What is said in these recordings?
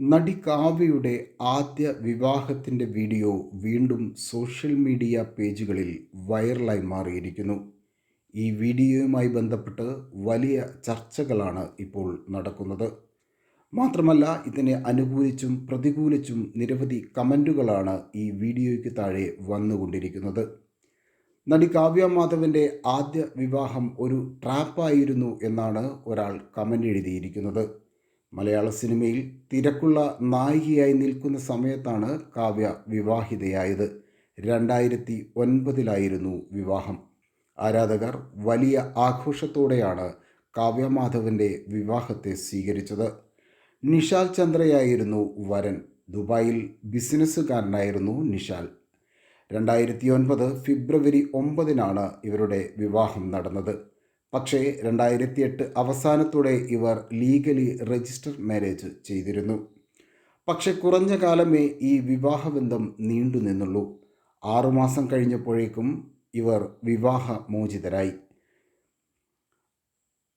നടി കാവ്യയുടെ ആദ്യ വിവാഹത്തിന്റെ വീഡിയോ വീണ്ടും സോഷ്യൽ മീഡിയ പേജുകളിൽ വൈറലായി മാറിയിരിക്കുന്നു. ഈ വീഡിയോയുമായി ബന്ധപ്പെട്ട് വലിയ ചർച്ചകളാണ് ഇപ്പോൾ നടക്കുന്നത്. മാത്രമല്ല ഇതിനെ അനുകൂലിച്ചും പ്രതികൂലിച്ചും നിരവധി കമന്റുകളാണ് ഈ വീഡിയോയ്ക്ക് താഴെ വന്നുകൊണ്ടിരിക്കുന്നത്. നടി കാവ്യ മാധവന്റെ ആദ്യ വിവാഹം ഒരു ട്രാപ്പായിരുന്നു എന്നാണ് ഒരാൾ കമന്റ് എഴുതിയിരിക്കുന്നത്. മലയാള സിനിമയിൽ തിരക്കുള്ള നായികയായി നിൽക്കുന്ന സമയത്താണ് കാവ്യ വിവാഹിതയായത്. രണ്ടായിരത്തി ഒൻപതിലായിരുന്നു വിവാഹം. ആരാധകർ വലിയ ആഘോഷത്തോടെയാണ് കാവ്യ മാധവന്റെ വിവാഹത്തെ സ്വീകരിച്ചത്. നിഷാൽ ചന്ദ്രയായിരുന്നു വരൻ. ദുബായിൽ ബിസിനസ്സുകാരനായിരുന്നു നിഷാൽ. രണ്ടായിരത്തി ഒൻപത് ഫെബ്രുവരി ഒമ്പതിനാണ് ഇവരുടെ വിവാഹം നടന്നത്. പക്ഷേ രണ്ടായിരത്തി എട്ട് അവസാനത്തോടെ ഇവർ ലീഗലി രജിസ്റ്റർ മാരേജ് ചെയ്തിരുന്നു. പക്ഷെ കുറഞ്ഞ കാലമേ ഈ വിവാഹബന്ധം നീണ്ടു നിന്നുള്ളൂ. ആറുമാസം കഴിഞ്ഞപ്പോഴേക്കും ഇവർ വിവാഹമോചിതരായി.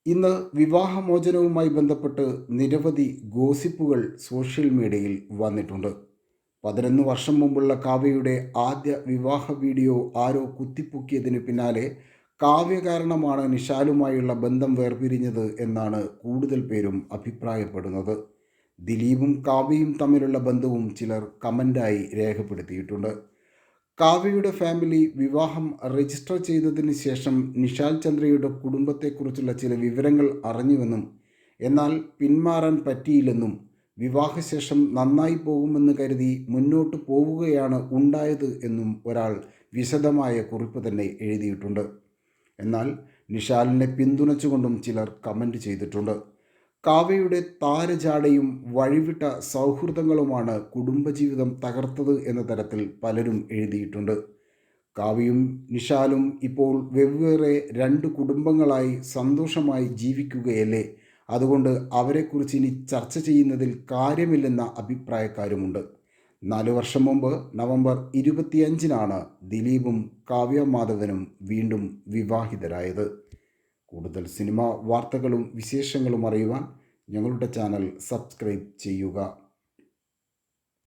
ഇന്ന് വിവാഹമോചനവുമായി ബന്ധപ്പെട്ട് നിരവധി ഗോസിപ്പുകൾ സോഷ്യൽ മീഡിയയിൽ വന്നിട്ടുണ്ട്. പതിനൊന്ന് വർഷം മുമ്പുള്ള കാവ്യയുടെ ആദ്യ വിവാഹ വീഡിയോ ആരോ കുത്തിപ്പൊക്കിയതിന് പിന്നാലെ കാവ്യ കാരണമാണ് നിഷാലുമായുള്ള ബന്ധം വേർപിരിഞ്ഞത് എന്നാണ് കൂടുതൽ പേരും അഭിപ്രായപ്പെടുന്നത്. ദിലീപും കാവ്യയും തമ്മിലുള്ള ബന്ധവും ചിലർ കമന്റായി രേഖപ്പെടുത്തിയിട്ടുണ്ട്. കാവ്യയുടെ ഫാമിലി വിവാഹം രജിസ്റ്റർ ചെയ്തതിന് ശേഷം നിഷാൽ ചന്ദ്രയുടെ കുടുംബത്തെക്കുറിച്ചുള്ള ചില വിവരങ്ങൾ അറിഞ്ഞുവെന്നും എന്നാൽ പിന്മാറാൻ പറ്റിയില്ലെന്നും വിവാഹശേഷം നന്നായി പോകുമെന്ന് കരുതി മുന്നോട്ട് പോവുകയാണ് ഉണ്ടായത് എന്നും ഒരാൾ വിശദമായ കുറിപ്പ് തന്നെ എഴുതിയിട്ടുണ്ട്. എന്നാൽ നിഷാലിനെ പിന്തുണച്ചുകൊണ്ടും ചിലർ കമന്റ് ചെയ്തിട്ടുണ്ട്. കാവയുടെ താരജാടയും വഴിവിട്ട സൗഹൃദങ്ങളുമാണ് കുടുംബജീവിതം തകർത്തത് എന്ന തരത്തിൽ പലരും എഴുതിയിട്ടുണ്ട്. കാവ്യയും നിഷാലും ഇപ്പോൾ വെവ്വേറെ രണ്ട് കുടുംബങ്ങളായി സന്തോഷമായി ജീവിക്കുകയല്ലേ? അതുകൊണ്ട് അവരെക്കുറിച്ച് ഇനി ചർച്ച ചെയ്യുന്നതിൽ കാര്യമില്ലെന്ന അഭിപ്രായക്കാരുമുണ്ട്. നാല് വർഷം മുമ്പ് നവംബർ ഇരുപത്തിയഞ്ചിനാണ് ദിലീപും കാവ്യ മാധവനും വീണ്ടും വിവാഹിതരായത്. കൂടുതൽ സിനിമ വാർത്തകളും വിശേഷങ്ങളും അറിയുവാൻ ഞങ്ങളുടെ ചാനൽ സബ്സ്ക്രൈബ് ചെയ്യുക.